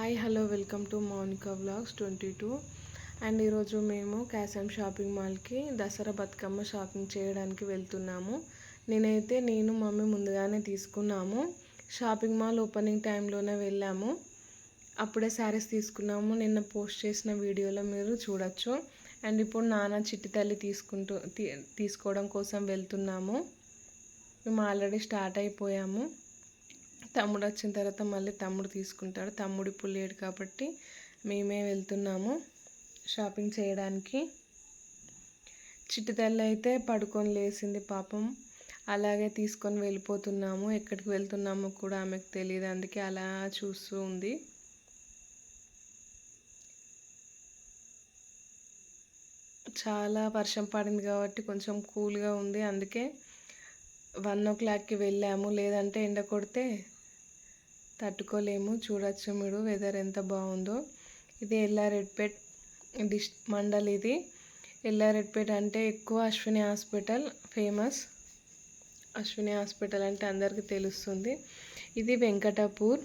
Hi hello welcome to Monika vlogs twenty two and ఈరోజు మేము క్యాసమ్ shopping మాల్కి Dasara Bathukamma shopping చేయడానికి వెళ్తున్నాము. నేనైతే నేను మమ్మీ ముందుగానే తీసుకున్నాము. షాపింగ్ మాల్ ఓపెనింగ్ టైంలోనే వెళ్ళాము. అప్పుడే శారీస్ తీసుకున్నాము. నిన్న పోస్ట్ చేసిన వీడియోలో మీరు చూడొచ్చు. అండ్ ఇప్పుడు నాన్న చిట్టి తల్లి తీసుకుంటూ తీసుకోవడం కోసం వెళ్తున్నాము. మేము ఆల్రెడీ స్టార్ట్ అయిపోయాము. తమ్ముడు వచ్చిన తర్వాత మళ్ళీ తమ్ముడు తీసుకుంటాడు. తమ్ముడు ఇప్పుడు లేడు కాబట్టి మేమే వెళ్తున్నాము షాపింగ్ చేయడానికి. చిట్టి తల్లి అయితే పడుకొని లేచింది పాపం. అలాగే తీసుకొని వెళ్ళిపోతున్నాము. ఎక్కడికి వెళ్తున్నామో కూడా ఆమెకు తెలియదు. అందుకే అలా చూస్తూ ఉంది. చాలా వర్షం పడింది కాబట్టి కొంచెం కూల్గా ఉంది. అందుకే వన్ ఓ క్లాక్కి వెళ్ళాము. లేదంటే ఎండ కొడితే తట్టుకోలేము. చూడొచ్చు మీరు వెదర్ ఎంత బాగుందో. ఇది ఎల్లారెడ్పేట్ డిస్ మండల్ ఇది. ఎల్లారెడ్పేట్ అంటే ఎక్కువ Ashwini hospital famous. Ashwini hospital అంటే అందరికీ తెలుస్తుంది. ఇది వెంకటపూర్.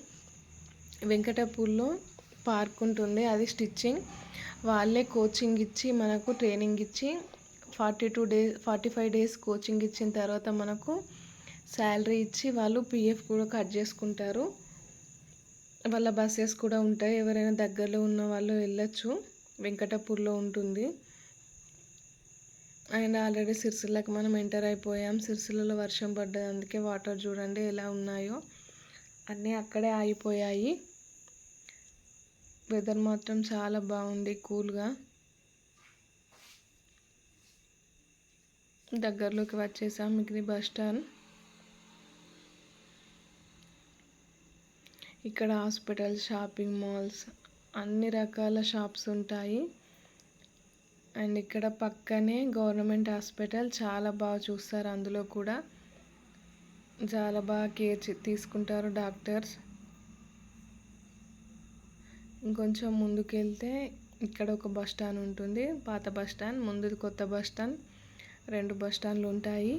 వెంకటపూర్లో పార్క్ ఉంటుంది. అది స్టిచ్చింగ్. వాళ్ళే కోచింగ్ ఇచ్చి మనకు ట్రైనింగ్ ఇచ్చి forty two days forty five days coaching ఇచ్చిన తర్వాత మనకు శాలరీ ఇచ్చి వాళ్ళు పిఎఫ్ కూడా కట్ చేసుకుంటారు. వాళ్ళ బస్సెస్ కూడా ఉంటాయి. ఎవరైనా దగ్గరలో ఉన్న వాళ్ళు వెళ్ళచ్చు. వెంకటపూర్లో ఉంటుంది. అండ్ ఆల్రెడీ సిరిసిల్లకి మనం ఎంటర్ అయిపోయాం. సిరిసిల్లలో వర్షం పడ్డది. అందుకే వాటర్ చూడండి ఎలా ఉన్నాయో. అన్నీ అక్కడే ఆగిపోయాయి. వెదర్ మాత్రం చాలా బాగుంది కూల్గా. దగ్గరలోకి వచ్చేసాం. మిగిలి బస్ స్టాండ్. ఇక్కడ హాస్పిటల్స్ షాపింగ్ మాల్స్ అన్ని రకాల షాప్స్ ఉంటాయి. అండ్ ఇక్కడ పక్కనే గవర్నమెంట్ హాస్పిటల్ చాలా బాగా చూస్తారు అందులో కూడా. చాలా బాగా కేర్ తీసుకుంటారు డాక్టర్స్. ఇంకొంచెం ముందుకెళ్తే ఇక్కడ ఒక బస్ స్టాండ్ ఉంటుంది. పాత బస్ స్టాండ్ ముందుది కొత్త బస్ స్టాండ్ రెండు బస్ స్టాండ్లు ఉంటాయి.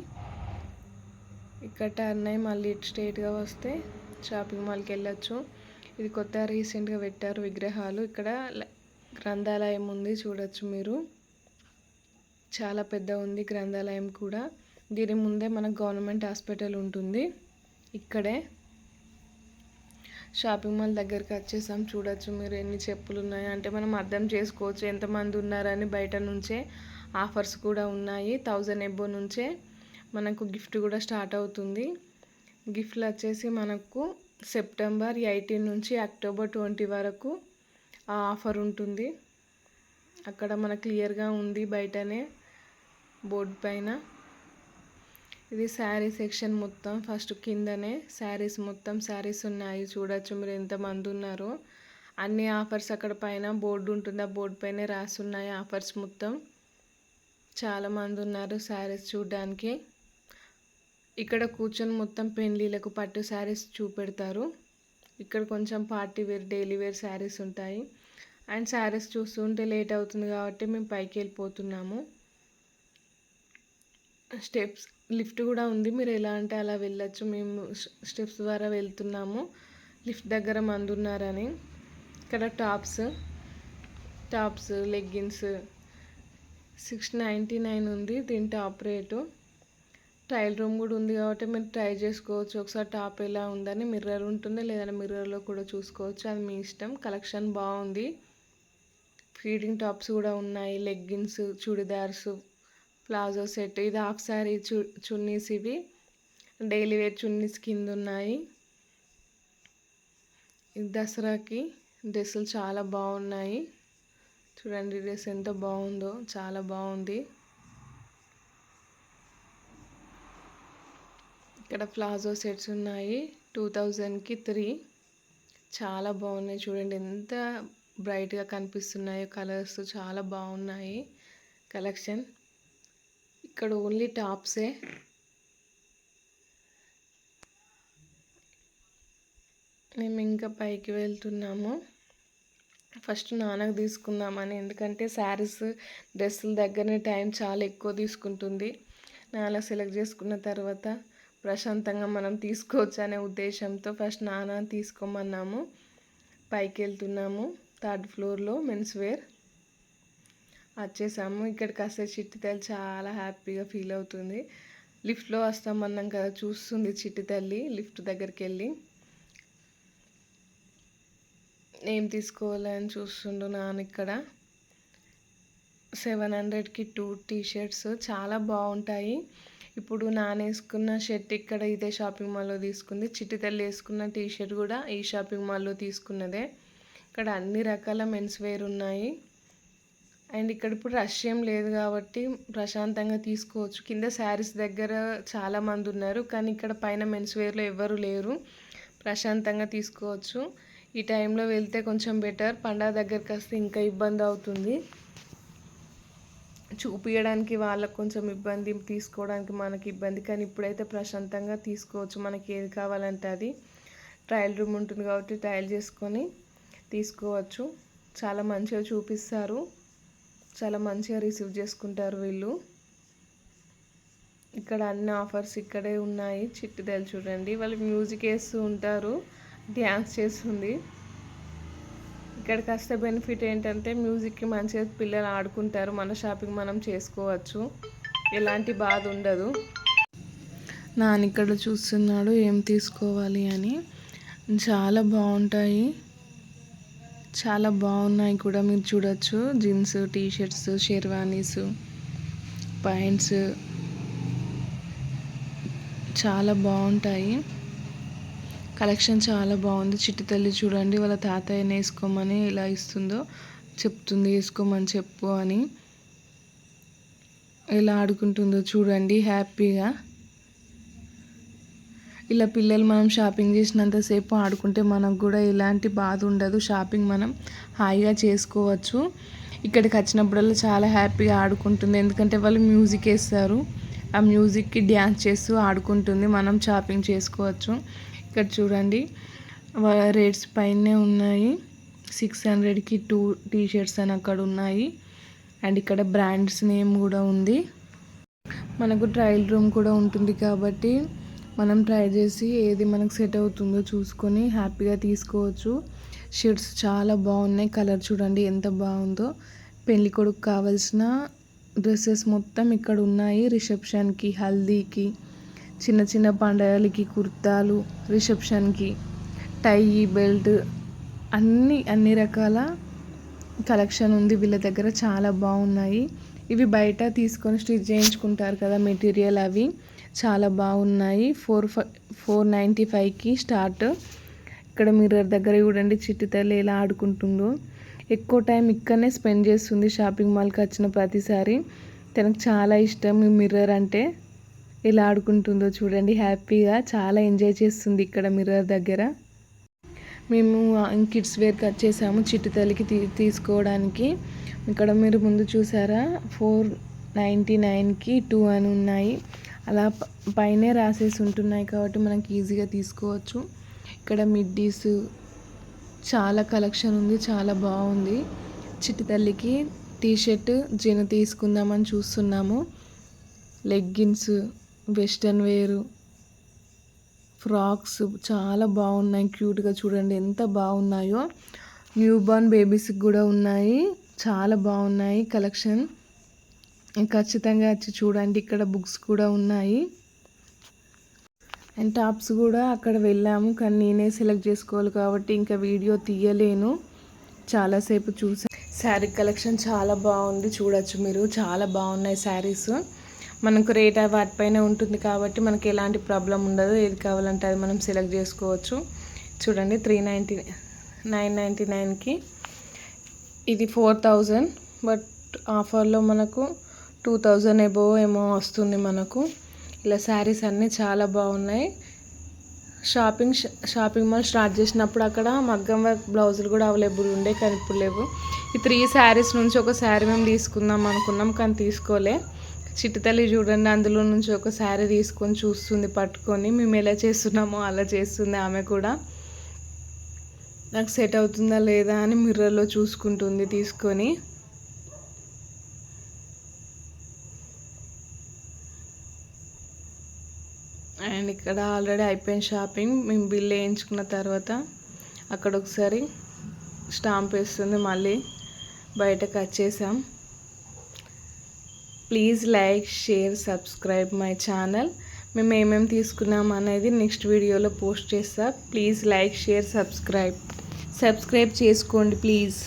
ఇక్కడ టర్న్ అయ్యి మళ్ళీ స్ట్రేట్గా వస్తే షాపింగ్ మాల్కి వెళ్ళొచ్చు. ఇది కొత్త రీసెంట్గా పెట్టారు విగ్రహాలు. ఇక్కడ గ్రంథాలయం ఉంది చూడొచ్చు మీరు. చాలా పెద్ద ఉంది గ్రంథాలయం కూడా. దీని ముందే మనకు గవర్నమెంట్ హాస్పిటల్ ఉంటుంది. ఇక్కడే షాపింగ్ మాల్ దగ్గరికి వచ్చేసాం. చూడొచ్చు మీరు ఎన్ని చెప్పులు ఉన్నాయి. అంటే మనం అర్థం చేసుకోవచ్చు ఎంతమంది ఉన్నారని. బయట నుంచే ఆఫర్స్ కూడా ఉన్నాయి. థౌజండ్ ఎబో నుంచే మనకు గిఫ్ట్ కూడా స్టార్ట్ అవుతుంది. గిఫ్ట్లు వచ్చేసి మనకు సెప్టెంబర్ ఎయిటీన్ నుంచి అక్టోబర్ ట్వంటీ వరకు ఆ ఆఫర్ ఉంటుంది. అక్కడ మనకు క్లియర్గా ఉంది బయటనే బోర్డు పైన. ఇది శారీ సెక్షన్ మొత్తం ఫస్ట్ కిందనే శారీస్ మొత్తం శారీస్ ఉన్నాయి. చూడొచ్చు మీరు ఎంతమంది ఉన్నారో. అన్ని ఆఫర్స్ అక్కడ పైన బోర్డు ఉంటుంది. ఆ బోర్డు పైన రాసి ఉన్నాయి ఆఫర్స్ మొత్తం. చాలామంది ఉన్నారు శారీస్ చూడడానికి. ఇక్కడ కూర్చొని మొత్తం పెళ్ళిళ్ళకు పట్టు శారీస్ చూపెడతారు. ఇక్కడ కొంచెం party wear daily wear sarees ఉంటాయి. అండ్ శారీస్ చూస్తుంటే లేట్ అవుతుంది కాబట్టి మేము పైకి వెళ్ళిపోతున్నాము. స్టెప్స్ లిఫ్ట్ కూడా ఉంది. మీరు ఎలా అంటే అలా వెళ్ళచ్చు. మేము స్టెప్స్ ద్వారా వెళ్తున్నాము. లిఫ్ట్ దగ్గర మంది ఉన్నారని. ఇక్కడ tops tops leggings six ninety nine ఉంది. దీని టాప్ రేటు ట్రయల్ రూమ్ కూడా ఉంది కాబట్టి మీరు ట్రై చేసుకోవచ్చు. ఒకసారి టాప్ ఎలా ఉందని మిర్రర్ ఉంటుంది లేదంటే మిర్రర్లో కూడా చూసుకోవచ్చు. అది మీ ఇష్టం. కలెక్షన్ బాగుంది. ఫీడింగ్ టాప్స్ కూడా ఉన్నాయి. Leggings churidars palazzo set. ఇది హాఫ్ శారీ చు చున్నీస్ ఇవి. డైలీ వేర్ చున్నీస్ కింద ఉన్నాయి. దసరాకి డ్రెస్సులు చాలా బాగున్నాయి. చూడండి డ్రెస్ ఎంత బాగుందో. చాలా బాగుంది. ఇక్కడ ప్లాజో సెట్స్ ఉన్నాయి. టూ థౌజండ్కి త్రీ. చాలా బాగున్నాయి చూడండి. ఎంత బ్రైట్గా కనిపిస్తున్నాయో కలర్స్ చాలా బాగున్నాయి. కలెక్షన్. ఇక్కడ ఓన్లీ టాప్సే. మేము ఇంకా పైకి వెళ్తున్నాము. ఫస్ట్ నాన్నకు తీసుకుందామని. ఎందుకంటే శారీస్ డ్రెస్సుల దగ్గరనే టైం చాలా ఎక్కువ తీసుకుంటుంది. నాన్న సెలెక్ట్ చేసుకున్న తర్వాత ప్రశాంతంగా మనం తీసుకోవచ్చు అనే ఉద్దేశంతో ఫస్ట్ నాన్న తీసుకోమన్నాము. పైకి వెళ్తున్నాము థర్డ్ ఫ్లోర్లో మెన్స్ వేర్. వచ్చేసాము. ఇక్కడికి వస్తే చిట్టితల్లి చాలా హ్యాపీగా ఫీల్ అవుతుంది. లిఫ్ట్లో వస్తామన్నాం కదా చూస్తుంది చిట్టి తల్లి లిఫ్ట్ దగ్గరికి వెళ్ళి ఏం తీసుకోవాలని చూస్తుండు నాన్న ఇక్కడ. సెవెన్ హండ్రెడ్కి టూ టీ షర్ట్స్ చాలా బాగుంటాయి. ఇప్పుడు నాన్న వేసుకున్న షర్ట్ ఇక్కడ ఇదే షాపింగ్ మాల్లో తీసుకుంది. చిట్టి తల్లి వేసుకున్న టీ షర్ట్ కూడా ఈ షాపింగ్ మాల్లో తీసుకున్నదే. ఇక్కడ అన్ని రకాల మెన్స్ వేర్ ఉన్నాయి. అండ్ ఇక్కడ ఇప్పుడు రష్ ఏం లేదు కాబట్టి ప్రశాంతంగా తీసుకోవచ్చు. కింద శారీస్ దగ్గర చాలామంది ఉన్నారు. కానీ ఇక్కడ పైన మెన్స్ వేర్లో ఎవరు లేరు. ప్రశాంతంగా తీసుకోవచ్చు. ఈ టైంలో వెళ్తే కొంచెం బెటర్ పండగ దగ్గరికి వస్తే ఇంకా ఇబ్బంది అవుతుంది. చూపించడానికి వాళ్ళకు కొంచెం ఇబ్బంది తీసుకోవడానికి మనకి ఇబ్బంది. కానీ ఇప్పుడైతే ప్రశాంతంగా తీసుకోవచ్చు. మనకి ఏది కావాలంటే అది ట్రయల్ రూమ్ ఉంటుంది కాబట్టి ట్రయల్ చేసుకొని తీసుకోవచ్చు. చాలా మంచిగా చూపిస్తారు. చాలా మంచిగా రిసీవ్ చేసుకుంటారు వీళ్ళు. ఇక్కడ అన్ని ఆఫర్స్ ఇక్కడే ఉన్నాయి. చిట్టుదేలు చూడండి. వాళ్ళు మ్యూజిక్ వేస్తూ ఉంటారు. డ్యాన్స్ చేస్తుంది. ఇక్కడికి వస్తే బెనిఫిట్ ఏంటంటే మ్యూజిక్కి మంచిగా పిల్లలు ఆడుకుంటారు. మన షాపింగ్ మనం చేసుకోవచ్చు. ఎలాంటి బాధ ఉండదు. నాన్న ఇక్కడ చూస్తున్నాడు ఏం తీసుకోవాలి అని. చాలా బాగుంటాయి. చాలా బాగున్నాయి కూడా మీరు చూడొచ్చు. Jeans t-shirts sherwanis pants. చాలా బాగుంటాయి. కలెక్షన్ చాలా బాగుంది. చిట్టి తల్లి చూడండి వాళ్ళ తాతయ్యని వేసుకోమని ఎలా ఇస్తుందో చెప్తుంది. వేసుకోమని చెప్పు అని ఎలా ఆడుకుంటుందో చూడండి హ్యాపీగా. ఇలా పిల్లలు మనం షాపింగ్ చేసినంతసేపు ఆడుకుంటే మనకు కూడా ఎలాంటి బాధ ఉండదు. షాపింగ్ మనం హాయిగా చేసుకోవచ్చు. ఇక్కడికి వచ్చినప్పుడల్లా చాలా హ్యాపీగా ఆడుకుంటుంది. ఎందుకంటే వాళ్ళు మ్యూజిక్ వేస్తారు. ఆ మ్యూజిక్కి డ్యాన్స్ చేస్తూ ఆడుకుంటుంది. మనం షాపింగ్ చేసుకోవచ్చు. ఇక్కడ చూడండి. రేట్స్ పైనే ఉన్నాయి. సిక్స్ హండ్రెడ్కి టూ టీ షర్ట్స్ అని అక్కడ ఉన్నాయి. అండ్ ఇక్కడ బ్రాండ్స్ నేమ్ కూడా ఉంది. మనకు ట్రయల్ రూమ్ కూడా ఉంటుంది కాబట్టి మనం ట్రై చేసి ఏది మనకు సెట్ అవుతుందో చూసుకొని హ్యాపీగా తీసుకోవచ్చు. షర్ట్స్ చాలా బాగున్నాయి. కలర్ చూడండి ఎంత బాగుందో. పెళ్ళి కొడుకు కావాల్సిన డ్రెస్సెస్ మొత్తం ఇక్కడ ఉన్నాయి. రిసెప్షన్కి హల్దీకి. చిన్న చిన్న పండగలకి కుర్తాలు రిసెప్షన్కి టై బెల్ట్ అన్ని అన్ని రకాల కలెక్షన్ ఉంది వీళ్ళ దగ్గర. చాలా బాగున్నాయి. ఇవి బయట తీసుకొని స్టిచ్ చేయించుకుంటారు కదా మెటీరియల్ అవి. చాలా బాగున్నాయి. ఫోర్ ఫైవ్ ఫోర్ నైంటీ ఫైవ్కి స్టార్ట్. ఇక్కడ మిర్రర్ దగ్గర చూడండి చిట్టి తల్లి ఎలా ఆడుకుంటుందో. ఎక్కువ టైం ఇక్కడనే స్పెండ్ చేస్తుంది. షాపింగ్ మాల్కి వచ్చిన ప్రతిసారి. తనకు చాలా ఇష్టం ఈ మిర్రర్ అంటే. ఎలా ఆడుకుంటుందో చూడండి. హ్యాపీగా చాలా ఎంజాయ్ చేస్తుంది ఇక్కడ మిర్రర్ దగ్గర. మేము కిడ్స్ వేర్ కట్ చేసాము తల్లికి తీ తీసుకోవడానికి. ఇక్కడ మీరు ముందు చూసారా? ఫోర్ నైంటీ నైన్కి టూ అని ఉన్నాయి. అలా పైనే రాసేసి ఉంటున్నాయి కాబట్టి మనకి ఈజీగా తీసుకోవచ్చు. ఇక్కడ మిడ్డీస్ చాలా కలెక్షన్ ఉంది చాలా బాగుంది. చిట్టి తల్లికి టీషర్ట్ జీను తీసుకుందామని చూస్తున్నాము. లెగ్గిన్స్ వెస్టర్న్ వేరు ఫ్రాక్స్ చాలా బాగున్నాయి. క్యూట్గా చూడండి ఎంత బాగున్నాయో. న్యూ బార్న్ బేబీస్కి కూడా ఉన్నాయి. చాలా బాగున్నాయి కలెక్షన్. ఖచ్చితంగా వచ్చి చూడండి. ఇక్కడ బుక్స్ కూడా ఉన్నాయి. అండ్ టాప్స్ కూడా అక్కడ వెళ్ళాము. కానీ నేనే సెలెక్ట్ చేసుకోవాలి కాబట్టి ఇంకా వీడియో తీయలేను. చాలాసేపు చూసాను శారీ కలెక్షన్ చాలా బాగుంది. చూడొచ్చు మీరు. చాలా బాగున్నాయి శారీస్. మనకు రేట్ వాటిపైన ఉంటుంది కాబట్టి మనకి ఎలాంటి ప్రాబ్లం ఉండదు. ఏది కావాలంటే అది మనం సెలెక్ట్ చేసుకోవచ్చు. చూడండి త్రీ నైంటీ నైన్ నైంటీ నైన్కి ఇది ఫోర్ థౌజండ్ బట్ ఆఫర్లో మనకు టూ థౌజండ్ ఎబో ఏమో వస్తుంది మనకు. ఇలా శారీస్ అన్నీ చాలా బాగున్నాయి. షాపింగ్ షాపింగ్ మాల్ స్టార్ట్ చేసినప్పుడు అక్కడ మగ్గం వర్క్ బ్లౌజులు కూడా అవైలబుల్ ఉండే కానీ ఇప్పుడు లేవు. ఈ త్రీ శారీస్ నుంచి ఒక శారీ మేము తీసుకుందాం అనుకున్నాం కానీ తీసుకోలే. చిట్టుతల్లి చూడండి అందులో నుంచి ఒక శారీ తీసుకొని చూస్తుంది పట్టుకొని. మేము ఎలా చేస్తున్నామో అలా చేస్తుంది ఆమె కూడా. నాకు సెట్ అవుతుందా లేదా అని మిర్రర్లో చూసుకుంటుంది తీసుకొని. అండ్ ఇక్కడ ఆల్రెడీ అయిపోయిన షాపింగ్ మేము బిల్ వేయించుకున్న తర్వాత అక్కడ ఒకసారి స్టాంప్ వేస్తుంది మళ్ళీ బయటకు వచ్చేసాం. Please like share subscribe my channel. మేము ఏమేమి తీసుకున్నాం అనేది నెక్స్ట్ వీడియోలో పోస్ట్ చేస్తా. Please like share subscribe. Subscribe చేసుకోండి ప్లీజ్.